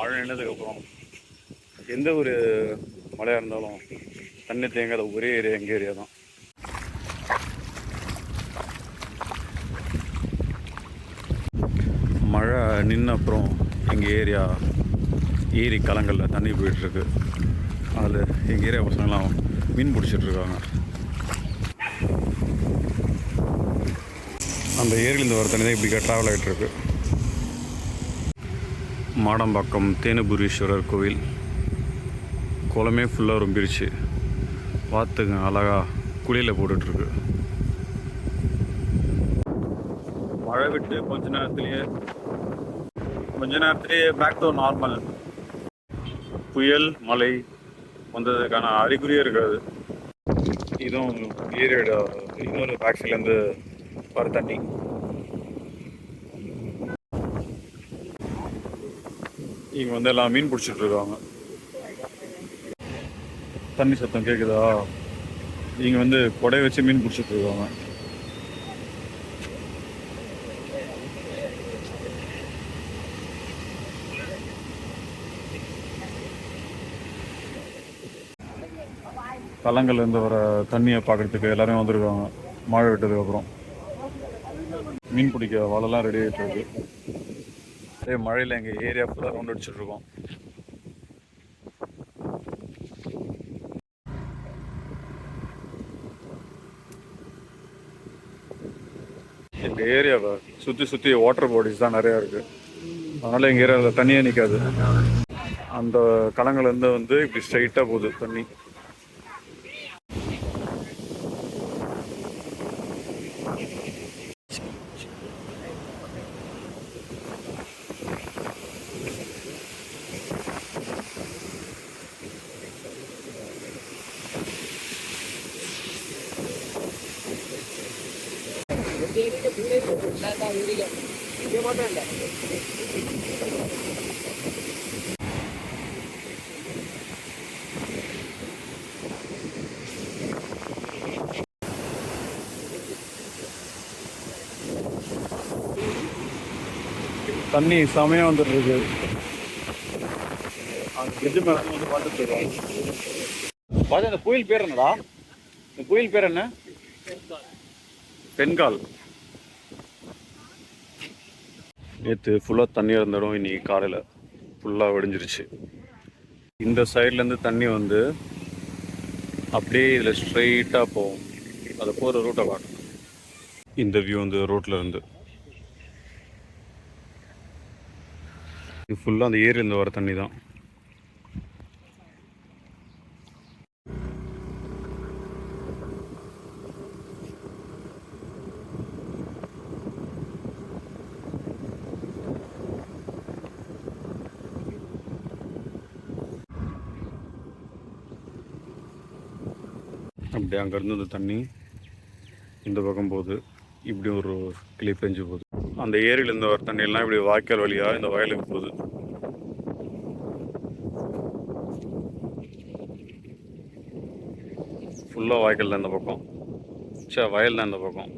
மழை நின்றதுக்கப்புறம் எந்த ஒரு மழையாக இருந்தாலும் தண்ணி தேங்காத ஒரே ஏரியா எங்கள் ஏரியா தான். மழை நின்ன அப்புறம் எங்கள் ஏரியா ஏரி கலங்களில் தண்ணி போயிட்டுருக்கு. அதில் எங்கள் ஏரியா பசங்களாம் மீன் பிடிச்சிட்ருக்காங்க. அந்த ஏரியிலேருந்து வர தண்ணி தான் இப்படி ட்ராவல் ஆகிட்டுருக்கு மாடம்பாக்கம் தேனுபுரீஸ்வரர் கோவில். குளமே ஃபுல்லாக ரொம்பிருச்சு. பார்த்துங்க அழகா குளியில் போட்டுட்ருக்கு. மழை விட்டு கொஞ்ச நேரத்துலேயே கொஞ்ச நேரத்துலேயே பேக் டு நார்மல் புயல் மழை வந்ததுக்கான அறிகுறியே இருக்காது இதுவும் ஏரியோட இன்னொரு பேக்ஸிலேருந்து வர தண்ணி. இங்கே வந்து எல்லாம் மீன் பிடிச்சிட்டு இருக்காங்க. தண்ணி சத்தம் கேட்குதா இங்கே வந்து கொடை வச்சு மீன் பிடிச்சிட்டு இருக்காங்க. கலங்கள்ல இருந்து வர தண்ணியை பார்க்கறதுக்கு எல்லாரும் வந்திருக்காங்க. மழை விட்டதுக்கு அப்புறம். மீன் பிடிக்க வலைலாம் ரெடி ஆகிட்டு இருக்கு. அதே மழையில் எங்கள் ஏரியா ஃபுல்லாக ரவுண்ட் அடிச்சிட்ருக்கோம் எங்கள் ஏரியாவை சுற்றி சுற்றி வாட்டர் பாடிஸ் தான் நிறையா இருக்குது அதனால் எங்கள் ஏரியாவில் தண்ணியே நிற்காது அந்த கலங்கள்லேருந்து வந்து இப்படி ஸ்ட்ரைட்டாக போகுது தண்ணி. தண்ணி செமையாக வந்துட்டு இருக்கு அந்த மேலே வந்து பார்த்துட்டு இருக்கோம் பாஜா இந்த கோயில் பேர் என்னடா? இந்த கோயில் பேர் என்ன? பெண்கால் நேற்று ஃபுல்லாக தண்ணி இருந்த இடம் இன்னைக்கு காலையில் ஃபுல்லாக வெடிஞ்சிருச்சு. இந்த சைட்லேருந்து தண்ணி வந்து அப்படியே இதில் ஸ்ட்ரைட்டாக போகும். அது போகிற ரூட்டை காட்டும். இந்த வியூ வந்து ரோட்டில் இருந்து. இது ஃபுல்லாக அந்த ஏரியிலேருந்து வர தண்ணி தான். அப்படியே அங்கேருந்து அந்த தண்ணி இந்த பக்கம் போகுது. இப்படி ஒரு கிளி பெஞ்சு போகுது. அந்த ஏரியிலேருந்து வர தண்ணியெல்லாம் இப்படி வாய்க்கால் வழியாக இந்த வயலுக்கு போகுது. ஃபுல்லாக வாய்க்கால் தான் இந்த பக்கம். சே வயல் தான் இந்த பக்கம்.